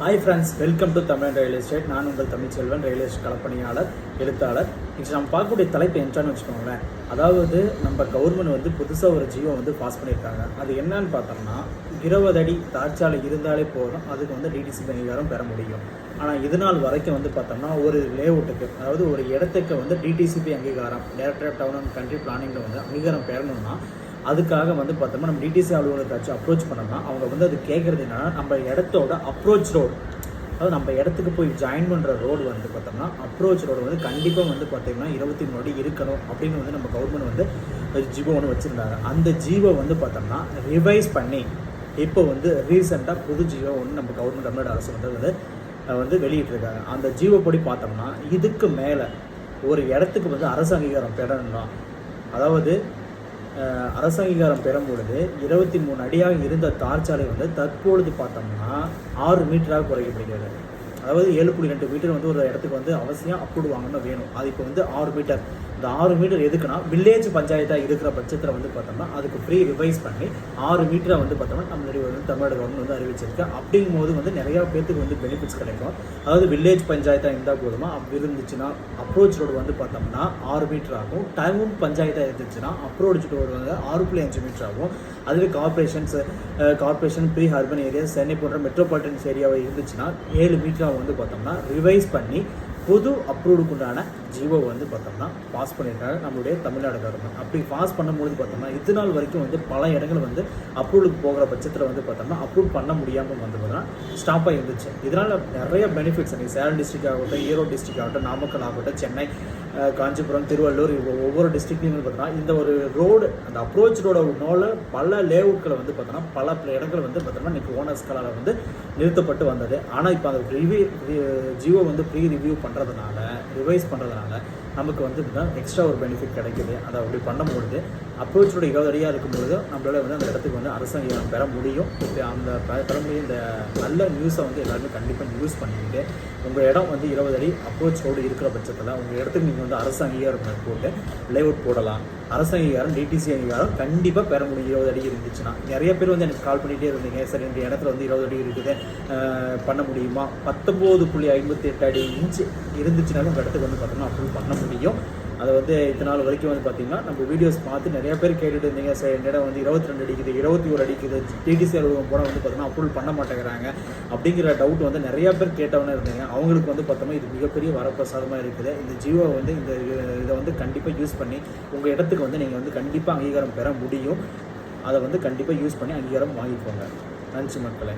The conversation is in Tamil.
Hi friends welcome to Tamil real estate நான் உங்கள் தமிழ்ச்செல்வன் ரியல் எஸ்டேட் கலப்பணியாளர் எழுத்தாளர். இன்னைக்கு நம்ம பார்க்கக்கூடிய தலைப்பு என்னன்னு வச்சுக்கோங்களேன். அதாவது நம்ம கவர்மெண்ட் வந்து புதுசாக ஒரு ஜியோ வந்து பாஸ் பண்ணியிருக்காங்க. அது என்னன்னு பார்த்தோம்னா இருபது அடி தார்ச்சாலை இருந்தாலே போதும். அதுக்கு வந்து டிடிசி அங்கீகாரம் பெற முடியும். ஆனால் இது நாள் வரைக்கும் வந்து பார்த்தோம்னா ஒரு லேஅவுட்டுக்கு அதாவது ஒரு இடத்துக்கு வந்து டிடிசிபி அங்கீகாரம் டைரக்டர் டவுன் அண்ட் கண்ட்ரி பிளானிங்கில் வந்து அங்கீகாரம் பெறணும்னா அதுக்காக வந்து பார்த்தோம்னா நம்ம டிடிசி அலுவலகத்தாச்சும் அப்ரோச் பண்ணோம்னா அவங்க வந்து அது கேட்குறது என்னன்னா நம்ம இடத்தோட அப்ரோச் ரோடு அதாவது நம்ம இடத்துக்கு போய் ஜாயின் பண்ணுற ரோடு வந்து பார்த்தோம்னா அப்ரோச் ரோடு வந்து கண்டிப்பாக வந்து பார்த்தீங்கன்னா இருபத்தி மூணு அடி இருக்கணும் அப்படின்னு வந்து நம்ம கவர்மெண்ட் வந்து ஜீவோ ஒன்று வச்சுருந்தாங்க. அந்த ஜீவோ வந்து பார்த்தோம்னா ரிவைஸ் பண்ணி இப்போ வந்து ரீசெண்டாக புது ஜீவோ ஒன்று நம்ம கவர்மெண்ட் தமிழ்நாடு அரசு வந்து வந்து வந்து வெளியிட்டிருக்காங்க. அந்த ஜீவோ படி பார்த்தோம்னா இதுக்கு மேலே ஒரு இடத்துக்கு வந்து அரசு அங்கீகாரம் பெறணும்னா அதாவது அரசு அங்கீகாரம் பெறும் பொழுது இருபத்தி மூணு அடியாக இருந்த தார்ச்சாலை வந்து தற்பொழுது பார்த்தோம்னா ஆறு மீட்டராக குறைக்கப்படுகிறது. அதாவது ஏழு புள்ளி ரெண்டு மீட்டர் வந்து ஒரு இடத்துக்கு வந்து அவசியம் அப்ரூவ் வாங்கணும் வேணும். அது இப்போ வந்து ஆறு மீட்டர். இந்த ஆறு மீட்டர் எதுக்குன்னா வில்லேஜ் பஞ்சாயத்தாக இருக்கிற பட்சத்தில் வந்து பார்த்தோம்னா அதுக்கு ஃப்ரீ ரிவைஸ் பண்ணி ஆறு மீட்டரை வந்து பார்த்தோம்னா நம்மளுடைய வந்து தமிழ்நாடு கவர்மெண்ட் வந்து அறிவிச்சிருக்கு. அப்படிங்கும் போது வந்து நிறையா பேத்துக்கு வந்து பெனிஃபிட்ஸ் கிடைக்கும். அதாவது வில்லேஜ் பஞ்சாயத்தாக இருந்தால் போதுமா? அப்படி இருந்துச்சுன்னா அப்ரோச் ரோடு வந்து பார்த்தோம்னா ஆறு மீட்டர் ஆகும். டவுன் பஞ்சாயத்தாக இருந்துச்சுன்னா அப்ரோச் ரோடு வந்து ஆறு புள்ளி அஞ்சு மீட்டர் ஆகும். அதுவே corporations corporation peri urban area Chennai போன்ற மெட்ரோபாலிட்டன்ஸ் ஏரியாவை இருந்துச்சுன்னா ஏழு மீட்டராக வந்து பார்த்தோம்னா ரிவைஸ் பண்ணி பொது அப்ரூவ்டுக்கு உண்டான ஜியோ வந்து பார்த்தோம்னா பாஸ் பண்ணியிருக்காங்க. நம்மளுடைய தமிழ்நாடு கவர்மெண்ட் அப்படி பாஸ் பண்ணும்போது பார்த்தோம்னா இது நாள் வரைக்கும் வந்து பல இடங்கள் வந்து அப்ரூவலுக்கு போகிற பட்சத்தில் வந்து பார்த்தோம்னா அப்ரூவ் பண்ண முடியாமல் வந்து பார்த்தோம்னா ஸ்டாப் ஆகி இருந்துச்சு. இதனால் நிறைய பெனிஃபிட்ஸ் நீங்கள் சேலம் டிஸ்ட்ரிக் ஆகட்டும் ஈரோடு டிஸ்ட்ரிக் ஆகட்டும் நாமக்கல் ஆகட்டும் சென்னை காஞ்சிபுரம் திருவள்ளூர் ஒவ்வொரு டிஸ்ட்ரிக்ட்லையும் பார்த்தோம்னா இந்த ஒரு ரோடு அந்த அப்ரோச் ரோட நோல பல லேஅவுட்களை வந்து பார்த்தோம்னா பல இடங்கள் வந்து பார்த்தோம்னா இன்னைக்கு ஓனர்ஸ்களால் வந்து நிறுத்தப்பட்டு வந்தது. ஆனால் இப்போ அந்த ரிவ்யூ ஜியோ வந்து ப்ரீ ரிவ்யூ பண்ணுறதுனால ரிவைஸ் பண்ணுறதுனால நமக்கு வந்து எக்ஸ்ட்ரா ஒரு பெனிஃபிட் கிடைக்குது. அதை அப்படி பண்ணும்பொழுது அப்ரோச்சோட இருபது இருக்கும் பொழுது நம்மளால வந்து அந்த இடத்துக்கு வந்து அரசு அங்கீகாரம் பெற முடியும். அந்த பெற முடியும் இந்த நல்ல நியூஸை வந்து எல்லாருமே கண்டிப்பாக யூஸ் பண்ணிக்கிட்டு உங்கள் இடம் வந்து இருபது அடி அப்ரோச் ரோடு இருக்கிற பட்சத்தில் உங்கள் இடத்துக்கு நீங்கள் வந்து அரசு அங்கீகாரம் போட்டு லேஅவுட் போடலாம். அரசு அங்கீகாரம் டிடிசி அங்கீகாரம் கண்டிப்பாக பெற முடியும். இருபது அடி இருந்துச்சுன்னா. நிறைய பேர் வந்து எனக்கு கால் பண்ணிகிட்டே இருந்தீங்க. சரி இந்த இடத்துல வந்து இருபது அடி இருக்குது. பண்ண முடியுமா? பத்தொம்போது புள்ளி ஐம்பத்தி எட்டு அடி இன்ச்சு இருந்துச்சுனாலும் உங்கள் இடத்துக்கு வந்து பார்த்தோம்னா அப்ரூவ் பண்ண முடியும். அதை வந்து இத்தனை நாள் வரைக்கும் வந்து பார்த்தீங்கன்னா நம்ம வீடியோஸ் பார்த்து நிறைய பேர் கேட்டுட்டு இருந்தீங்க. சார் என்னிடம் வந்து இருபத்தி ரெண்டு அடிக்குது இருபத்தி ஒரு அடிக்குது டிடிசி அலுவலகம் போனால் வந்து பார்த்தோம்னா அப்ரூவல் பண்ண மாட்டேங்கிறாங்க. அப்படிங்கிற டவுட் வந்து நிறைய பேர் கேட்டவனே இருந்தீங்க. அவங்களுக்கு வந்து பார்த்தோம்னா இது மிகப்பெரிய வரப்பிரசாதமாக இருக்குது. இந்த ஜியோ வந்து இந்த இதை வந்து கண்டிப்பாக யூஸ் பண்ணி உங்கள் இடத்துக்கு வந்து நீங்கள் வந்து கண்டிப்பாக அங்கீகாரம் பெற முடியும். அதை வந்து கண்டிப்பாக யூஸ் பண்ணி அங்கீகாரம் வாங்கிக்கோங்க. நன்றி மக்களை.